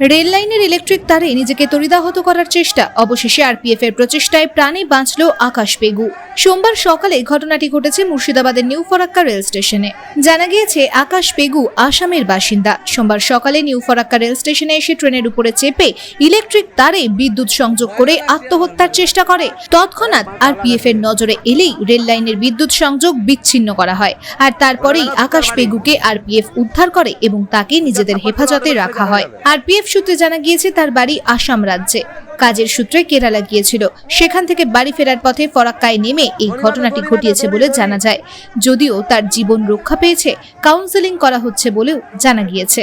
Rail লাইনের electric তারে নিজেকে তরিদাহত করার চেষ্টা। অবশেষে আরপিএফ এর প্রচেষ্টায় প্রাণে বাঁচল আকাশ পেগু। সোমবার সকালে ঘটনাটি ঘটেছে মুর্শিদাবাদের নিউ ফরাক্কা রেল স্টেশনে। জানা গিয়েছে, আকাশ পেগু আসামের বাসিন্দা। সোমবার সকালে নিউ ফরাক্কা রেল স্টেশনে এসে ট্রেনের উপরে চেপে ইলেকট্রিক তারে বিদ্যুৎ সংযোগ করে আত্মহত্যার চেষ্টা করে। তৎক্ষণাৎ আরপিএফ এর নজরে এলেই রেল লাইনের বিদ্যুৎ সংযোগ বিচ্ছিন্ন করা হয়। আর তারপরেই আকাশ পেগুকে আরপিএফ উদ্ধার করে এবং তাকে নিজেদের হেফাজতে রাখা হয়। আরপিএফ সূত্রে জানা গিয়েছে তার বাড়ি আসাম রাজ্যে। কাজের সূত্রে কেরালা গিয়েছিল। সেখান থেকে বাড়ি ফেরার পথে ফরাক্কায় নেমে এই ঘটনাটি ঘটিয়েছে বলে জানা যায়। যদিও তার জীবন রক্ষা পেয়েছে কাউন্সেলিং করা হচ্ছে বলেও জানা গিয়েছে।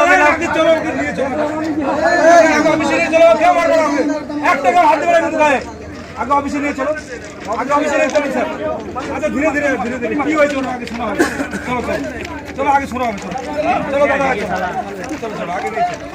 পারবে চলো নিয়ে চলো পারবে না থামতে পারবে না বলুক না মাল নিচে বলুক লাগাও লাগাও মার আগে অফিসে নিয়ে চলো। আগে অফিসে নিয়ে চলো, স্যার। আচ্ছা ধীরে ধীরে ধীরে ধীরে। কি হয়েছে ওনার আগে শোনা হবে? চলো চলো চলো, আগে শোনা হবে, চলো। চলো, দাদা, আগে। চলো চলো, আগে নিয়ে চলো।